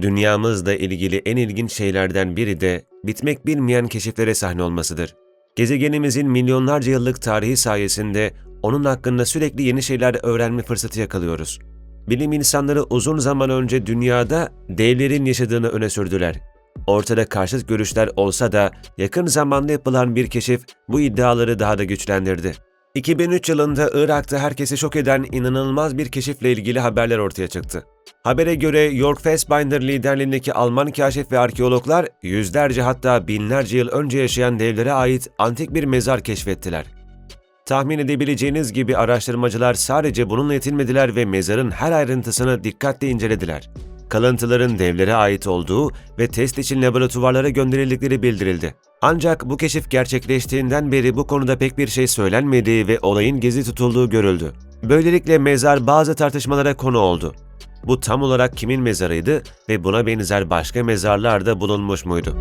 Dünyamızla ilgili en ilginç şeylerden biri de bitmek bilmeyen keşiflere sahne olmasıdır. Gezegenimizin milyonlarca yıllık tarihi sayesinde onun hakkında sürekli yeni şeyler öğrenme fırsatı yakalıyoruz. Bilim insanları uzun zaman önce dünyada devlerin yaşadığını öne sürdüler. Ortada karşıt görüşler olsa da yakın zamanda yapılan bir keşif bu iddiaları daha da güçlendirdi. 2003 yılında Irak'ta herkesi şok eden inanılmaz bir keşifle ilgili haberler ortaya çıktı. Habere göre York Fassbinder liderliğindeki Alman kaşif ve arkeologlar yüzlerce hatta binlerce yıl önce yaşayan devlere ait antik bir mezar keşfettiler. Tahmin edebileceğiniz gibi araştırmacılar sadece bununla yetinmediler ve mezarın her ayrıntısını dikkatle incelediler. Kalıntıların devlere ait olduğu ve test için laboratuvarlara gönderildikleri bildirildi. Ancak bu keşif gerçekleştiğinden beri bu konuda pek bir şey söylenmediği ve olayın gizli tutulduğu görüldü. Böylelikle mezar bazı tartışmalara konu oldu. Bu tam olarak kimin mezarıydı ve buna benzer başka mezarlar da bulunmuş muydu?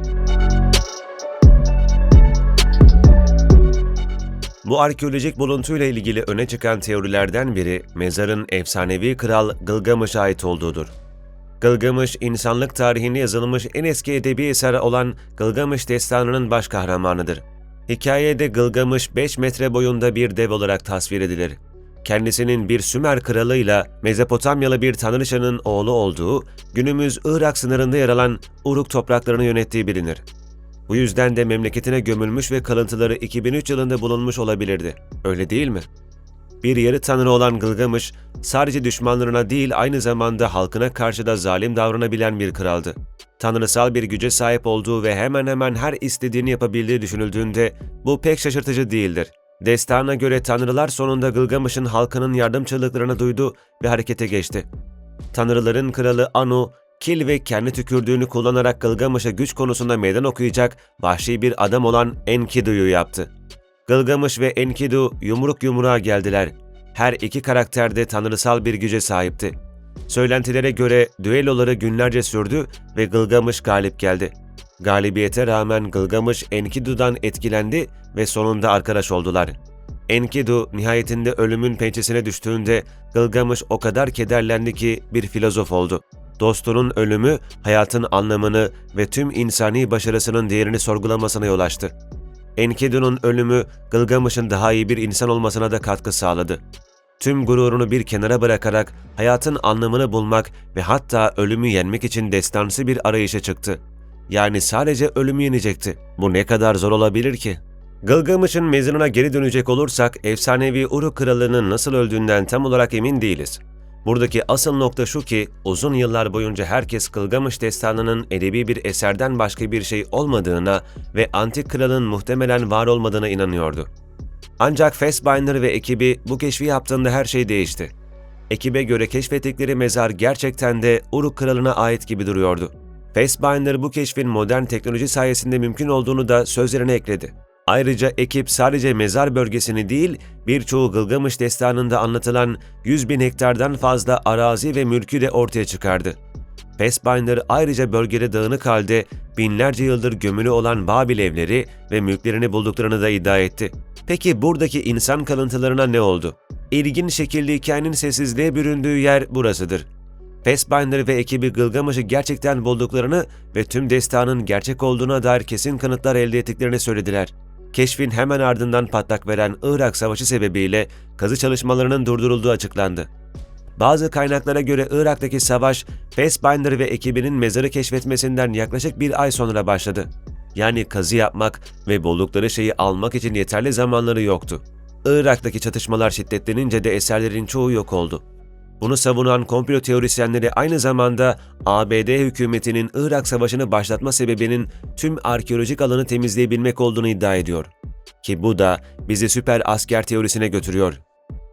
Bu arkeolojik buluntuyla ilgili öne çıkan teorilerden biri mezarın efsanevi kral Gılgamış'a ait olduğudur. Gılgamış, insanlık tarihinde yazılmış en eski edebi eser olan Gılgamış destanının baş kahramanıdır. Hikayede Gılgamış 5 metre boyunda bir dev olarak tasvir edilir. Kendisinin bir Sümer kralıyla Mezopotamyalı bir tanrıçanın oğlu olduğu, günümüz Irak sınırında yer alan Uruk topraklarını yönettiği bilinir. Bu yüzden de memleketine gömülmüş ve kalıntıları 2003 yılında bulunmuş olabilirdi. Öyle değil mi? Bir yarı tanrı olan Gılgamış, sadece düşmanlarına değil aynı zamanda halkına karşı da zalim davranabilen bir kraldı. Tanrısal bir güce sahip olduğu ve hemen hemen her istediğini yapabildiği düşünüldüğünde bu pek şaşırtıcı değildir. Destana göre tanrılar sonunda Gılgamış'ın halkının yardım çığlıklarını duydu ve harekete geçti. Tanrıların kralı Anu, kil ve kendi tükürdüğünü kullanarak Gılgamış'a güç konusunda meydan okuyacak vahşi bir adam olan Enkidu'yu yaptı. Gılgamış ve Enkidu yumruk yumruğa geldiler. Her iki karakter de tanrısal bir güce sahipti. Söylentilere göre düelloları günlerce sürdü ve Gılgamış galip geldi. Galibiyete rağmen Gılgamış Enkidu'dan etkilendi ve sonunda arkadaş oldular. Enkidu nihayetinde ölümün pençesine düştüğünde Gılgamış o kadar kederlendi ki bir filozof oldu. Dostunun ölümü hayatın anlamını ve tüm insani başarısının değerini sorgulamasına yol açtı. Enkidu'nun ölümü Gılgamış'ın daha iyi bir insan olmasına da katkı sağladı. Tüm gururunu bir kenara bırakarak hayatın anlamını bulmak ve hatta ölümü yenmek için destansı bir arayışa çıktı. Yani sadece ölümü yenecekti. Bu ne kadar zor olabilir ki? Gılgamış'ın mezarına geri dönecek olursak efsanevi Uru kralının nasıl öldüğünden tam olarak emin değiliz. Buradaki asıl nokta şu ki uzun yıllar boyunca herkes Gılgamış destanının edebi bir eserden başka bir şey olmadığına ve antik kralın muhtemelen var olmadığına inanıyordu. Ancak Fassbinder ve ekibi bu keşfi yaptığında her şey değişti. Ekibe göre keşfettikleri mezar gerçekten de Uruk kralına ait gibi duruyordu. Fassbinder bu keşfin modern teknoloji sayesinde mümkün olduğunu da sözlerine ekledi. Ayrıca ekip sadece mezar bölgesini değil, birçoğu Gılgamış destanında anlatılan 100 bin hektardan fazla arazi ve mülkü de ortaya çıkardı. Fassbinder ayrıca bölgede dağınık halde binlerce yıldır gömülü olan Babil evleri ve mülklerini bulduklarını da iddia etti. Peki buradaki insan kalıntılarına ne oldu? İlginç şekilde hikayenin sessizliğe büründüğü yer burasıdır. Fassbinder ve ekibi Gılgamış'ı gerçekten bulduklarını ve tüm destanın gerçek olduğuna dair kesin kanıtlar elde ettiklerini söylediler. Keşfin hemen ardından patlak veren Irak Savaşı sebebiyle kazı çalışmalarının durdurulduğu açıklandı. Bazı kaynaklara göre Irak'taki savaş, Fassbinder ve ekibinin mezarı keşfetmesinden yaklaşık bir ay sonra başladı. Yani kazı yapmak ve buldukları şeyi almak için yeterli zamanları yoktu. Irak'taki çatışmalar şiddetlenince de eserlerin çoğu yok oldu. Bunu savunan komplo teorisyenleri aynı zamanda ABD hükümetinin Irak Savaşı'nı başlatma sebebinin tüm arkeolojik alanı temizleyebilmek olduğunu iddia ediyor. Ki bu da bizi süper asker teorisine götürüyor.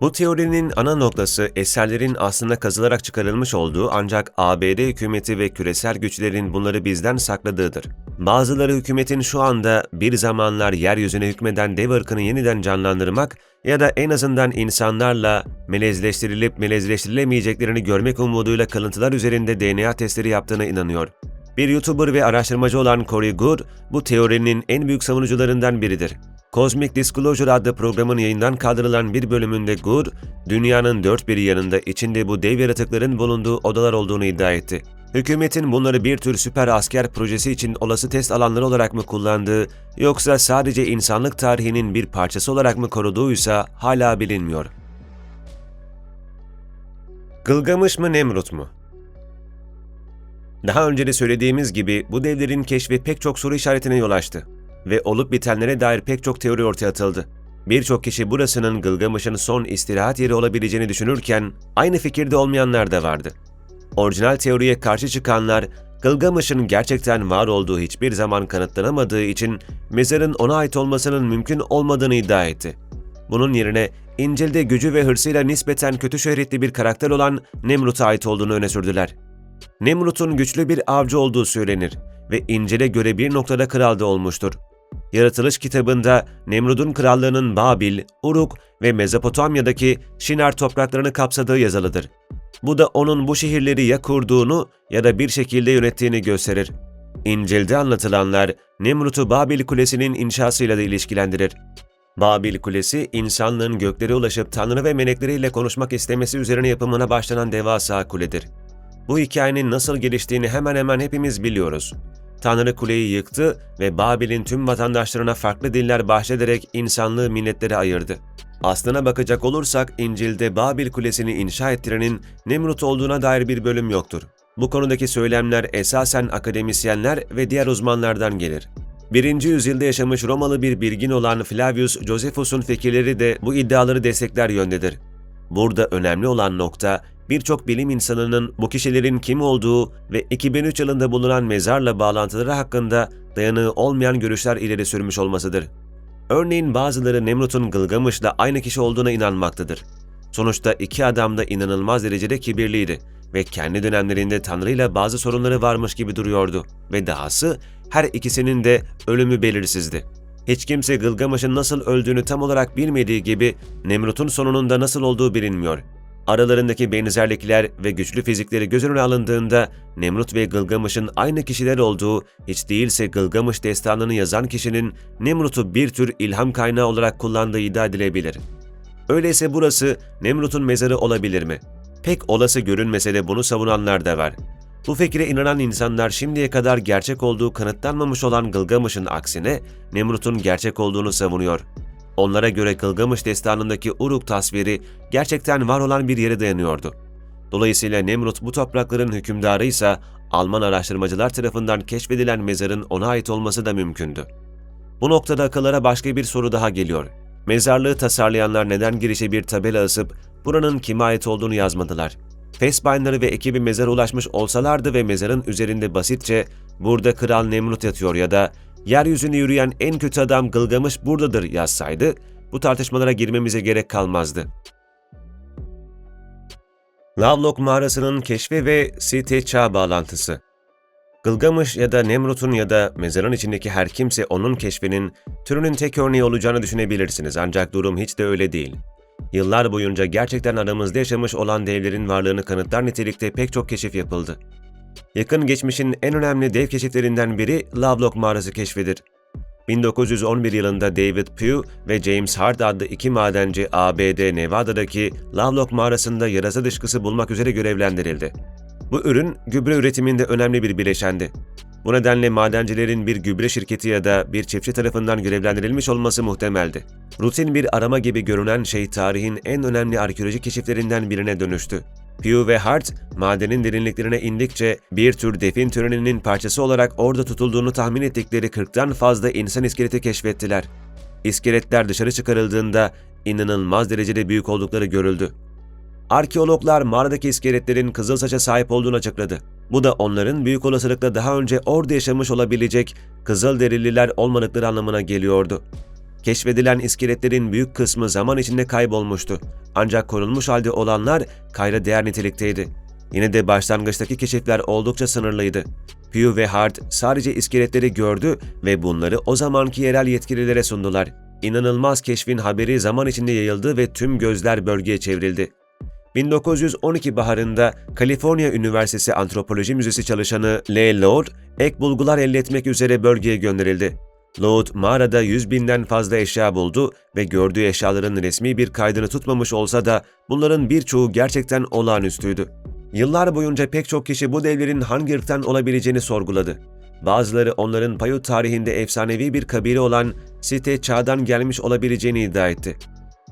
Bu teorinin ana noktası eserlerin aslında kazılarak çıkarılmış olduğu ancak ABD hükümeti ve küresel güçlerin bunları bizden sakladığıdır. Bazıları hükümetin şu anda bir zamanlar yeryüzüne hükmeden dev ırkını yeniden canlandırmak ya da en azından insanlarla melezleştirilip melezleştirilemeyeceklerini görmek umuduyla kalıntılar üzerinde DNA testleri yaptığına inanıyor. Bir YouTuber ve araştırmacı olan Corey Good, bu teorinin en büyük savunucularından biridir. Cosmic Disclosure adlı programın yayından kaldırılan bir bölümünde Good, dünyanın dört bir yanında içinde bu dev yaratıkların bulunduğu odalar olduğunu iddia etti. Hükümetin bunları bir tür süper asker projesi için olası test alanları olarak mı kullandığı yoksa sadece insanlık tarihinin bir parçası olarak mı koruduğuysa hala bilinmiyor. Gılgamış mı Nemrut mu? Daha önce de söylediğimiz gibi bu devlerin keşfi pek çok soru işaretine yol açtı ve olup bitenlere dair pek çok teori ortaya atıldı. Birçok kişi burasının Gılgamış'ın son istirahat yeri olabileceğini düşünürken aynı fikirde olmayanlar da vardı. Orijinal teoriye karşı çıkanlar, Gılgamış'ın gerçekten var olduğu hiçbir zaman kanıtlanamadığı için mezarın ona ait olmasının mümkün olmadığını iddia etti. Bunun yerine İncil'de gücü ve hırsıyla nispeten kötü şöhretli bir karakter olan Nemrut'a ait olduğunu öne sürdüler. Nemrut'un güçlü bir avcı olduğu söylenir ve İncil'e göre bir noktada kral da olmuştur. Yaratılış kitabında Nemrud'un krallığının Babil, Uruk ve Mezopotamya'daki Şinar topraklarını kapsadığı yazılıdır. Bu da onun bu şehirleri ya kurduğunu ya da bir şekilde yönettiğini gösterir. İncil'de anlatılanlar Nemrut'u Babil Kulesi'nin inşasıyla da ilişkilendirir. Babil Kulesi, insanlığın göklere ulaşıp Tanrı ve melekleriyle konuşmak istemesi üzerine yapımına başlanan devasa kuledir. Bu hikayenin nasıl geliştiğini hemen hemen hepimiz biliyoruz. Tanrı kuleyi yıktı ve Babil'in tüm vatandaşlarına farklı diller bahşederek insanlığı milletlere ayırdı. Aslına bakacak olursak İncil'de Babil Kulesi'ni inşa ettirenin Nemrut olduğuna dair bir bölüm yoktur. Bu konudaki söylemler esasen akademisyenler ve diğer uzmanlardan gelir. 1. yüzyılda yaşamış Romalı bir bilgin olan Flavius Josephus'un fikirleri de bu iddiaları destekler yöndedir. Burada önemli olan nokta birçok bilim insanının bu kişilerin kim olduğu ve 2003 yılında bulunan mezarla bağlantıları hakkında dayanığı olmayan görüşler ileri sürmüş olmasıdır. Örneğin bazıları Nemrut'un Gılgamış'la aynı kişi olduğuna inanmaktadır. Sonuçta iki adam da inanılmaz derecede kibirliydi ve kendi dönemlerinde Tanrı ile bazı sorunları varmış gibi duruyordu ve dahası her ikisinin de ölümü belirsizdi. Hiç kimse Gılgamış'ın nasıl öldüğünü tam olarak bilmediği gibi Nemrut'un sonunun da nasıl olduğu bilinmiyor. Aralarındaki benzerlikler ve güçlü fizikleri göz önüne alındığında Nemrut ve Gılgamış'ın aynı kişiler olduğu, hiç değilse Gılgamış destanını yazan kişinin Nemrut'u bir tür ilham kaynağı olarak kullandığı iddia edilebilir. Öyleyse burası Nemrut'un mezarı olabilir mi? Pek olası görünmese de bunu savunanlar da var. Bu fikre inanan insanlar şimdiye kadar gerçek olduğu kanıtlanmamış olan Gılgamış'ın aksine Nemrut'un gerçek olduğunu savunuyor. Onlara göre Gılgamış destanındaki Uruk tasviri gerçekten var olan bir yere dayanıyordu. Dolayısıyla Nemrut bu toprakların hükümdarı ise Alman araştırmacılar tarafından keşfedilen mezarın ona ait olması da mümkündü. Bu noktada akıllara başka bir soru daha geliyor. Mezarlığı tasarlayanlar neden girişe bir tabela asıp buranın kime ait olduğunu yazmadılar? Fassbinder'ı ve ekibi mezara ulaşmış olsalardı ve mezarın üzerinde basitçe burada Kral Nemrut yatıyor ya da yeryüzünde yürüyen en kötü adam Gılgamış buradadır yazsaydı bu tartışmalara girmemize gerek kalmazdı. Lavlok mağarasının keşfi ve Site çağ bağlantısı Gılgamış ya da Nemrut'un ya da mezarın içindeki her kimse onun keşfinin türünün tek örneği olacağını düşünebilirsiniz ancak durum hiç de öyle değil. Yıllar boyunca gerçekten aramızda yaşamış olan devlerin varlığını kanıtlar nitelikte pek çok keşif yapıldı. Yakın geçmişin en önemli dev keşiflerinden biri Lovelock mağarası keşfidir. 1911 yılında David Pugh ve James Hart adlı iki madenci ABD Nevada'daki Lovelock mağarasında yarasa dışkısı bulmak üzere görevlendirildi. Bu ürün gübre üretiminde önemli bir bileşendi. Bu nedenle madencilerin bir gübre şirketi ya da bir çiftçi tarafından görevlendirilmiş olması muhtemeldi. Rutin bir arama gibi görünen şey tarihin en önemli arkeolojik keşiflerinden birine dönüştü. Pugh ve Hart, madenin derinliklerine indikçe bir tür defin töreninin parçası olarak orada tutulduğunu tahmin ettikleri 40'tan fazla insan iskeleti keşfettiler. İskeletler dışarı çıkarıldığında inanılmaz derecede büyük oldukları görüldü. Arkeologlar mağaradaki iskeletlerin kızıl saça sahip olduğunu açıkladı. Bu da onların büyük olasılıkla daha önce orada yaşamış olabilecek kızıl derililer olmadıkları anlamına geliyordu. Keşfedilen iskeletlerin büyük kısmı zaman içinde kaybolmuştu. Ancak korunmuş halde olanlar kayra değer nitelikteydi. Yine de başlangıçtaki keşifler oldukça sınırlıydı. Pugh ve Hart sadece iskeletleri gördü ve bunları o zamanki yerel yetkililere sundular. İnanılmaz keşfin haberi zaman içinde yayıldı ve tüm gözler bölgeye çevrildi. 1912 baharında Kaliforniya Üniversitesi Antropoloji Müzesi çalışanı L. Lord, ek bulgular elde etmek üzere bölgeye gönderildi. Lord mağarada 100 binden fazla eşya buldu ve gördüğü eşyaların resmi bir kaydını tutmamış olsa da bunların birçoğu gerçekten olağanüstüydü. Yıllar boyunca pek çok kişi bu devlerin hangi ırktan olabileceğini sorguladı. Bazıları onların Payut tarihinde efsanevi bir kabile olan Site Çağ'dan gelmiş olabileceğini iddia etti.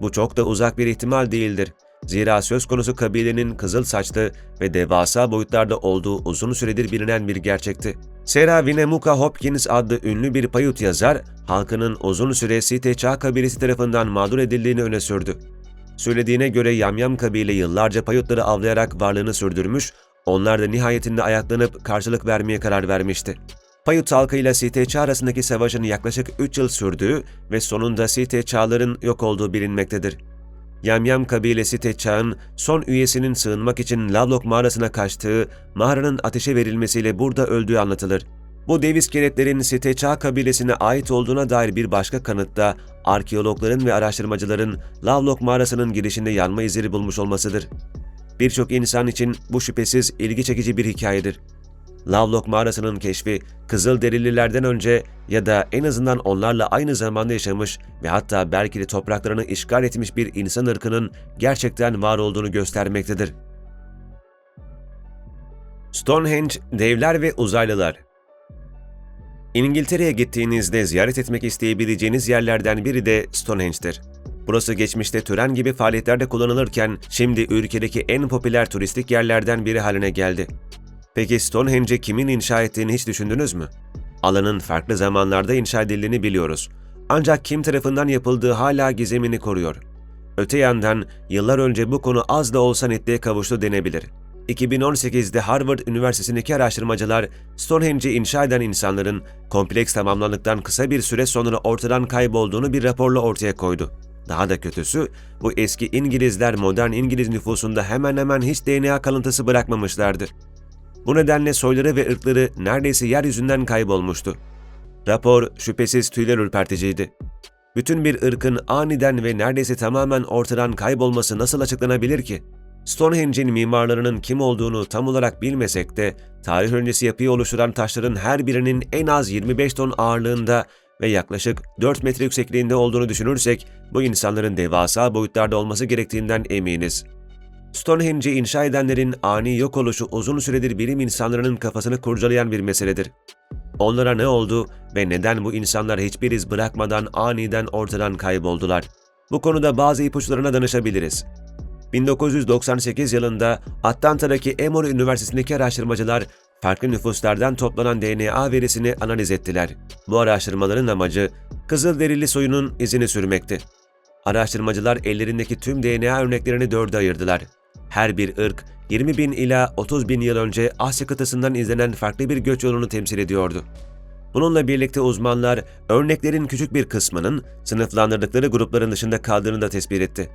Bu çok da uzak bir ihtimal değildir. Zira söz konusu kabilenin kızıl saçlı ve devasa boyutlarda olduğu uzun süredir bilinen bir gerçekti. Sarah Winnemucca Hopkins adlı ünlü bir Payut yazar, halkının uzun süre Site Çağ kabilesi tarafından mağdur edildiğini öne sürdü. Söylediğine göre Yamyam kabile yıllarca Payutları avlayarak varlığını sürdürmüş, onlar da nihayetinde ayaklanıp karşılık vermeye karar vermişti. Payut halkıyla Çağ arasındaki savaşın yaklaşık 3 yıl sürdüğü ve sonunda Site Çağların yok olduğu bilinmektedir. Yamyam kabilesi Teçağ'ın son üyesinin sığınmak için Lavlok mağarasına kaçtığı, mağaranın ateşe verilmesiyle burada öldüğü anlatılır. Bu dev iskeletlerin Siteçağ kabilesine ait olduğuna dair bir başka kanıtta arkeologların ve araştırmacıların Lavlok mağarasının girişinde yanma izleri bulmuş olmasıdır. Birçok insan için bu şüphesiz ilgi çekici bir hikayedir. Lavlok mağarasının keşfi Kızılderililerden önce ya da en azından onlarla aynı zamanda yaşamış ve hatta belki de topraklarını işgal etmiş bir insan ırkının gerçekten var olduğunu göstermektedir. Stonehenge, devler ve uzaylılar İngiltere'ye gittiğinizde ziyaret etmek isteyebileceğiniz yerlerden biri de Stonehenge'dir. Burası geçmişte tören gibi faaliyetlerde kullanılırken şimdi ülkedeki en popüler turistik yerlerden biri haline geldi. Peki Stonehenge'i kimin inşa ettiğini hiç düşündünüz mü? Alanın farklı zamanlarda inşa edildiğini biliyoruz. Ancak kim tarafından yapıldığı hala gizemini koruyor. Öte yandan yıllar önce bu konu az da olsa netliğe kavuştu denebilir. 2018'de Harvard Üniversitesi'ndeki araştırmacılar Stonehenge'i inşa eden insanların kompleks tamamlandıktan kısa bir süre sonra ortadan kaybolduğunu bir raporla ortaya koydu. Daha da kötüsü, bu eski İngilizler modern İngiliz nüfusunda hemen hemen hiç DNA kalıntısı bırakmamışlardı. Bu nedenle soyları ve ırkları neredeyse yeryüzünden kaybolmuştu. Rapor şüphesiz tüyler ürperticiydi. Bütün bir ırkın aniden ve neredeyse tamamen ortadan kaybolması nasıl açıklanabilir ki? Stonehenge'in mimarlarının kim olduğunu tam olarak bilmesek de, tarih öncesi yapıyı oluşturan taşların her birinin en az 25 ton ağırlığında ve yaklaşık 4 metre yüksekliğinde olduğunu düşünürsek, bu insanların devasa boyutlarda olması gerektiğinden eminiz. Stonehenge'i inşa edenlerin ani yok oluşu uzun süredir bilim insanlarının kafasını kurcalayan bir meseledir. Onlara ne oldu ve neden bu insanlar hiçbir iz bırakmadan aniden ortadan kayboldular? Bu konuda bazı ipuçlarına danışabiliriz. 1998 yılında Atlanta'daki Emory Üniversitesi'ndeki araştırmacılar farklı nüfuslardan toplanan DNA verisini analiz ettiler. Bu araştırmaların amacı Kızılderili soyunun izini sürmekti. Araştırmacılar ellerindeki tüm DNA örneklerini dörde ayırdılar. Her bir ırk 20 bin ila 30 bin yıl önce Asya kıtasından izlenen farklı bir göç yolunu temsil ediyordu. Bununla birlikte uzmanlar örneklerin küçük bir kısmının sınıflandırdıkları grupların dışında kaldığını da tespit etti.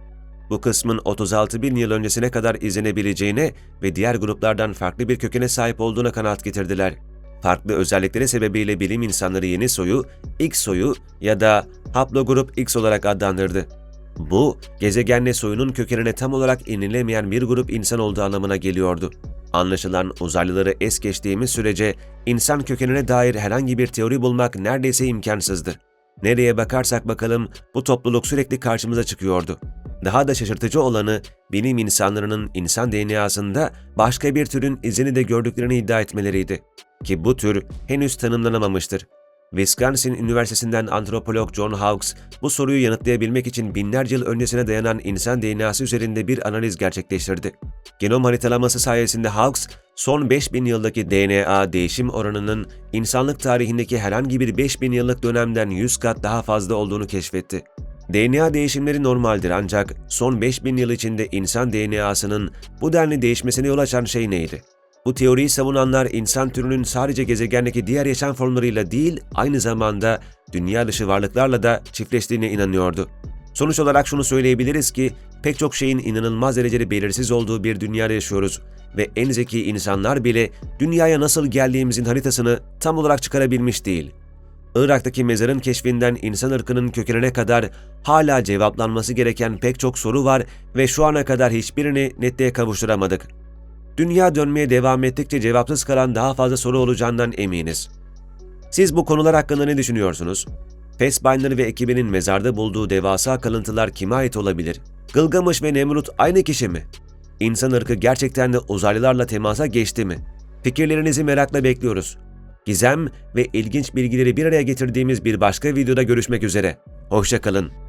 Bu kısmın 36 bin yıl öncesine kadar izlenebileceğine ve diğer gruplardan farklı bir kökene sahip olduğuna kanaat getirdiler. Farklı özellikleri sebebiyle bilim insanları yeni soyu X soyu ya da haplogrup X olarak adlandırdı. Bu, gezegenle soyunun kökenine tam olarak inilemeyen bir grup insan olduğu anlamına geliyordu. Anlaşılan uzaylıları es geçtiğimiz sürece insan kökenine dair herhangi bir teori bulmak neredeyse imkansızdı. Nereye bakarsak bakalım bu topluluk sürekli karşımıza çıkıyordu. Daha da şaşırtıcı olanı bilim insanlarının insan DNA'sında başka bir türün izini de gördüklerini iddia etmeleriydi. Ki bu tür henüz tanımlanamamıştır. Wisconsin Üniversitesi'nden antropolog John Hawkes bu soruyu yanıtlayabilmek için binlerce yıl öncesine dayanan insan DNA'sı üzerinde bir analiz gerçekleştirdi. Genom haritalaması sayesinde Hawkes, son 5000 yıldaki DNA değişim oranının insanlık tarihindeki herhangi bir 5000 yıllık dönemden 100 kat daha fazla olduğunu keşfetti. DNA değişimleri normaldir ancak son 5000 yıl içinde insan DNA'sının bu denli değişmesine yol açan şey neydi? Bu teoriyi savunanlar insan türünün sadece gezegendeki diğer yaşam formlarıyla değil, aynı zamanda dünya dışı varlıklarla da çiftleştiğine inanıyordu. Sonuç olarak şunu söyleyebiliriz ki pek çok şeyin inanılmaz derecede belirsiz olduğu bir dünyada yaşıyoruz ve en zeki insanlar bile dünyaya nasıl geldiğimizin haritasını tam olarak çıkarabilmiş değil. Irak'taki mezarın keşfinden insan ırkının kökenine kadar hala cevaplanması gereken pek çok soru var ve şu ana kadar hiçbirini netliğe kavuşturamadık. Dünya dönmeye devam ettikçe cevapsız kalan daha fazla soru olacağından eminiz. Siz bu konular hakkında ne düşünüyorsunuz? Fassbinder ve ekibinin mezarda bulduğu devasa kalıntılar kime ait olabilir? Gılgamış ve Nemrut aynı kişi mi? İnsan ırkı gerçekten de uzaylılarla temasa geçti mi? Fikirlerinizi merakla bekliyoruz. Gizem ve ilginç bilgileri bir araya getirdiğimiz bir başka videoda görüşmek üzere. Hoşçakalın.